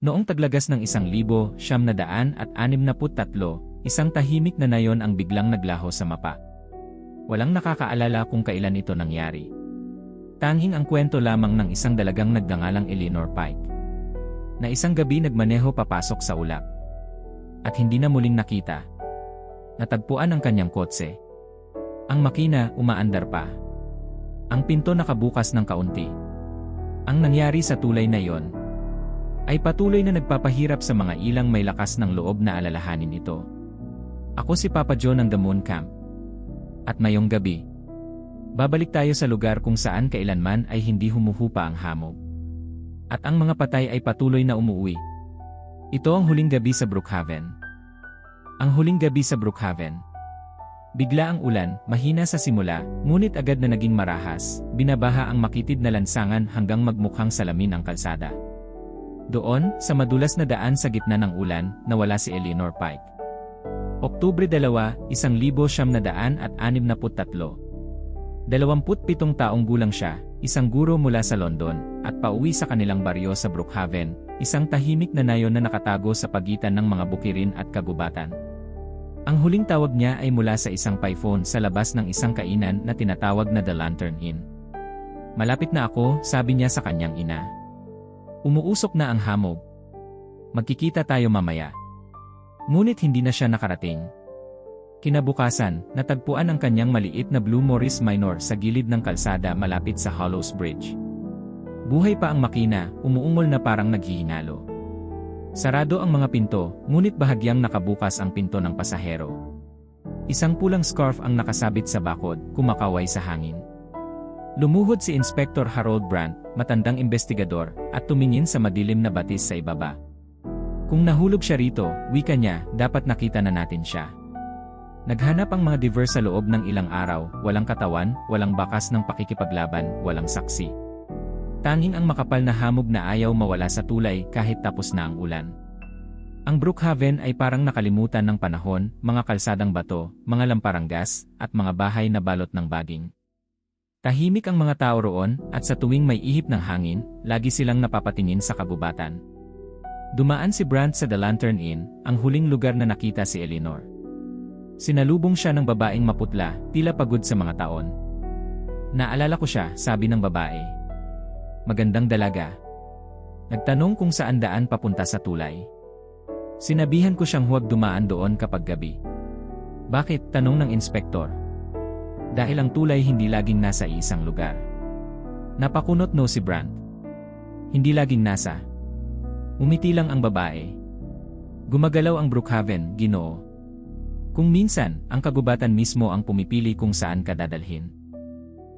Noong taglagas ng isang libo, siyam na daan at anim na put tatlo, isang tahimik na nayon ang biglang naglaho sa mapa. Walang nakakaalala kung kailan ito nangyari. Tanging ang kwento lamang ng isang dalagang nagngangalang Eleanor Pike. Na isang gabi nagmaneho papasok sa ulap. At hindi na muling nakita. Natagpuan ang kanyang kotse. Ang makina umaandar pa. Ang pinto nakabukas ng kaunti. Ang nangyari sa tulay na iyon, ay patuloy na nagpapahirap sa mga ilang may lakas ng loob na alalahanin ito. Ako si Papa John ng The Moon Camp. At mayong gabi, babalik tayo sa lugar kung saan kailanman ay hindi humuhupa ang hamog. At ang mga patay ay patuloy na umuwi. Ito ang huling gabi sa Brookhaven. Ang huling gabi sa Brookhaven. Bigla ang ulan, mahina sa simula, ngunit agad na naging marahas, binabaha ang makitid na lansangan hanggang magmukhang salamin ang kalsada. Doon, sa madulas na daan sa gitna ng ulan, nawala si Eleanor Pike. Oktubre 2, 1963. Dalawamput-pitong taong gulang siya, isang guro mula sa London, at pauwi sa kanilang baryo sa Brookhaven, isang tahimik na nayon na nakatago sa pagitan ng mga bukirin at kagubatan. Ang huling tawag niya ay mula sa isang payphone sa labas ng isang kainan na tinatawag na The Lantern Inn. Malapit na ako, sabi niya sa kanyang ina. Umuusok na ang hamog. Magkikita tayo mamaya. Ngunit hindi na siya nakarating. Kinabukasan, natagpuan ang kanyang maliit na Blue Morris Minor sa gilid ng kalsada malapit sa Hollows Bridge. Buhay pa ang makina, umuungol na parang naghihinalo. Sarado ang mga pinto, ngunit bahagyang nakabukas ang pinto ng pasahero. Isang pulang scarf ang nakasabit sa bakod, kumakaway sa hangin. Lumuhod si Inspector Harold Brandt, matandang investigador, at tumingin sa madilim na batis sa ibaba. Kung nahulog siya rito, wika niya, dapat nakita na natin siya. Naghanap ang mga diver sa loob ng ilang araw, walang katawan, walang bakas ng pakikipaglaban, walang saksi. Tanging ang makapal na hamog na ayaw mawala sa tulay kahit tapos na ang ulan. Ang Brookhaven ay parang nakalimutan ng panahon, mga kalsadang bato, mga lamparang gas, at mga bahay na balot ng baging. Tahimik ang mga tao roon, at sa tuwing may ihip ng hangin, lagi silang napapatingin sa kabubatan. Dumaan si Brandt sa The Lantern Inn, ang huling lugar na nakita si Eleanor. Sinalubong siya ng babaeng maputla, tila pagod sa mga taon. Naalala ko siya, sabi ng babae. Magandang dalaga. Nagtanong kung saan daan papunta sa tulay. Sinabihan ko siyang huwag dumaan doon kapag gabi. Bakit? Tanong ng inspektor. Dahil ang tulay hindi laging nasa isang lugar. Napakunot no si Brandt. Hindi laging nasa. Umiti lang ang babae. Gumagalaw ang Brookhaven, ginoo. Kung minsan, ang kagubatan mismo ang pumipili kung saan ka dadalhin.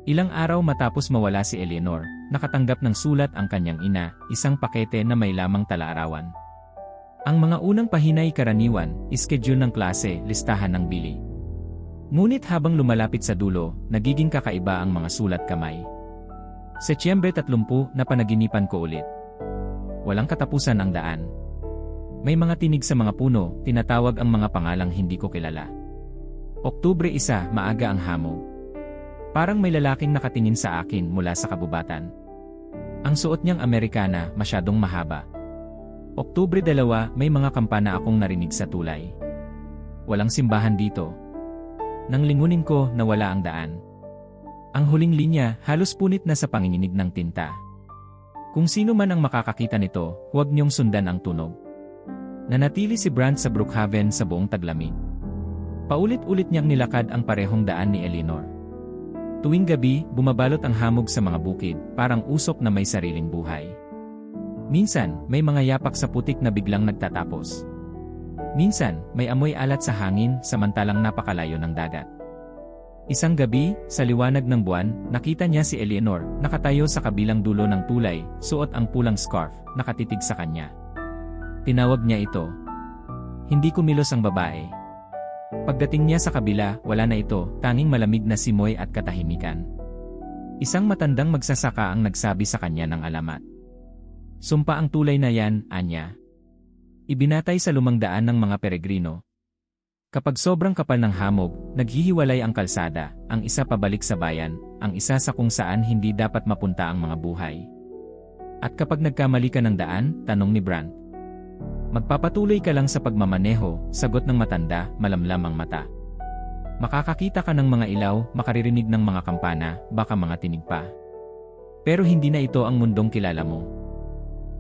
Ilang araw matapos mawala si Eleanor, nakatanggap ng sulat ang kanyang ina, isang pakete na may lamang talaarawan. Ang mga unang pahinay karaniwan, ischedule ng klase, listahan ng bili. Ngunit habang lumalapit sa dulo, nagiging kakaiba ang mga sulat kamay. Setyembre 30 na panaginipan ko ulit. Walang katapusan ang daan. May mga tinig sa mga puno, tinatawag ang mga pangalang hindi ko kilala. Oktubre 1, maaga ang hamog. Parang may lalaking nakatingin sa akin mula sa kabubatan. Ang suot niyang Amerikana, masyadong mahaba. Oktubre 2, may mga kampana akong narinig sa tulay. Walang simbahan dito, nang lingunin ko, nawala ang daan. Ang huling linya, halos punit na sa panginginig ng tinta. Kung sino man ang makakakita nito, huwag niyong sundan ang tunog. Nanatili si Brandt sa Brookhaven sa buong taglamig. Paulit-ulit niyang nilakad ang parehong daan ni Eleanor. Tuwing gabi, bumabalot ang hamog sa mga bukid, parang usok na may sariling buhay. Minsan, may mga yapak sa putik na biglang nagtatapos. Minsan, may amoy alat sa hangin samantalang napakalayo ng dagat. Isang gabi, sa liwanag ng buwan, nakita niya si Eleanor, nakatayo sa kabilang dulo ng tulay, suot ang pulang scarf, nakatitig sa kanya. Tinawag niya ito. Hindi kumilos ang babae. Pagdating niya sa kabila, wala na ito, tanging malamig na simoy at katahimikan. Isang matandang magsasaka ang nagsabi sa kanya ng alamat. Sumpa ang tulay na yan, Anya. Ibinatay sa lumangdaan ng mga peregrino. Kapag sobrang kapal ng hamog, naghihiwalay ang kalsada, ang isa pabalik sa bayan, ang isa sa kung saan hindi dapat mapunta ang mga buhay. At kapag nagkamali ka ng daan, tanong ni Brandt, Magpapatuloy ka lang sa pagmamaneho, sagot ng matanda, malamlam ang mata. Makakakita ka ng mga ilaw, makaririnig ng mga kampana, baka mga tinig pa. Pero hindi na ito ang mundong kilala mo.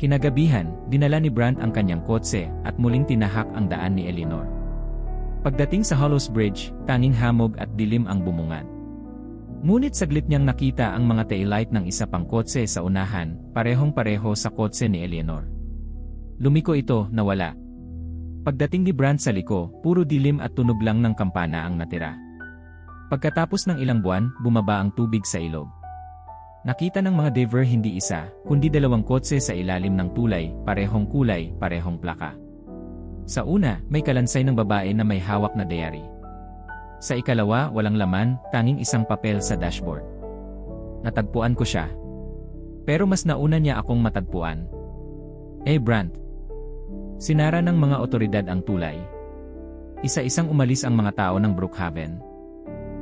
Kinagabihan, dinala ni Brandt ang kanyang kotse at muling tinahak ang daan ni Eleanor. Pagdating sa Hollows Bridge, tanging hamog at dilim ang bumungad. Ngunit saglit niyang nakita ang mga taillight ng isa pang kotse sa unahan, parehong-pareho sa kotse ni Eleanor. Lumiko ito, nawala. Pagdating ni Brandt sa liko, puro dilim at tunog lang ng kampana ang natira. Pagkatapos ng ilang buwan, bumaba ang tubig sa ilog. Nakita ng mga diver hindi isa, kundi dalawang kotse sa ilalim ng tulay, parehong kulay, parehong plaka. Sa una, may kalansay ng babae na may hawak na diary. Sa ikalawa, walang laman, tanging isang papel sa dashboard. Natagpuan ko siya. Pero mas nauna niya akong matagpuan. Eh Brandt. Sinara ng mga otoridad ang tulay. Isa-isang umalis ang mga tao ng Brookhaven.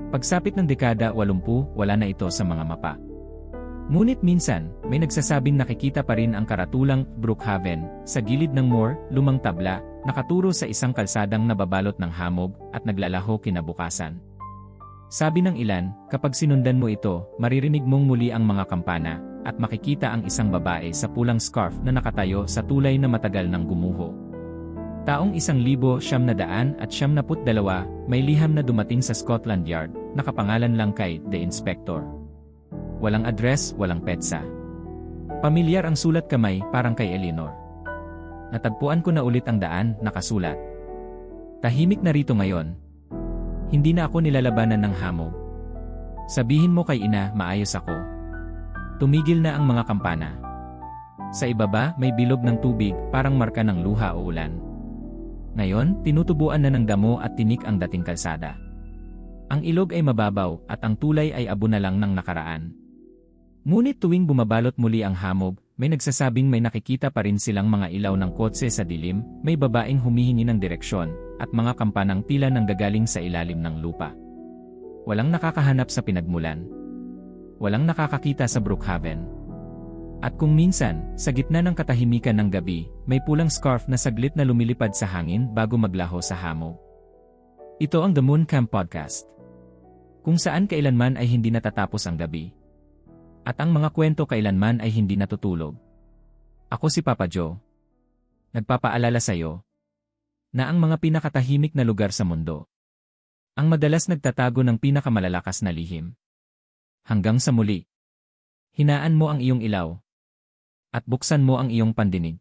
Pagsapit ng dekada 80, wala na ito sa mga mapa. Ngunit minsan, may nagsasabing nakikita pa rin ang karatulang Brookhaven sa gilid ng moor, lumang tabla, nakaturo sa isang kalsadang nababalot ng hamog at naglalaho kinabukasan. Sabi ng ilan, kapag sinundan mo ito, maririnig mong muli ang mga kampana at makikita ang isang babae sa pulang scarf na nakatayo sa tulay na matagal ng gumuho. Taong isang libo siyam na daan at siyam na put dalawa, may liham na dumating sa Scotland Yard, nakapangalan lang kay The Inspector. Walang address, walang petsa. Pamilyar ang sulat kamay parang kay Eleanor. Natagpuan ko na ulit ang daan, nakasulat. Tahimik na rito ngayon. Hindi na ako nilalabanan ng hamog. Sabihin mo kay ina, maayos ako. Tumigil na ang mga kampana. Sa ibaba, may bilog ng tubig, parang marka ng luha o ulan. Ngayon, tinutubuan na ng damo at tinik ang dating kalsada. Ang ilog ay mababaw at ang tulay ay abo na lang ng nakaraan. Ngunit tuwing bumabalot muli ang hamog, may nagsasabing may nakikita pa rin silang mga ilaw ng kotse sa dilim, may babaeng humihingi ng direksyon, at mga kampanang tila nang gagaling sa ilalim ng lupa. Walang nakakahanap sa pinagmulan. Walang nakakakita sa Brookhaven. At kung minsan, sa gitna ng katahimikan ng gabi, may pulang scarf na saglit na lumilipad sa hangin bago maglaho sa hamog. Ito ang The Moon Camp Podcast. Kung saan kailanman ay hindi natatapos ang gabi. At ang mga kwento kailanman ay hindi natutulog. Ako si Papa Joe. Nagpapaalala sa iyo na ang mga pinakatahimik na lugar sa mundo ang madalas nagtatago ng pinakamalalakas na lihim. Hanggang sa muli. Hinaan mo ang iyong ilaw. At buksan mo ang iyong pandinig.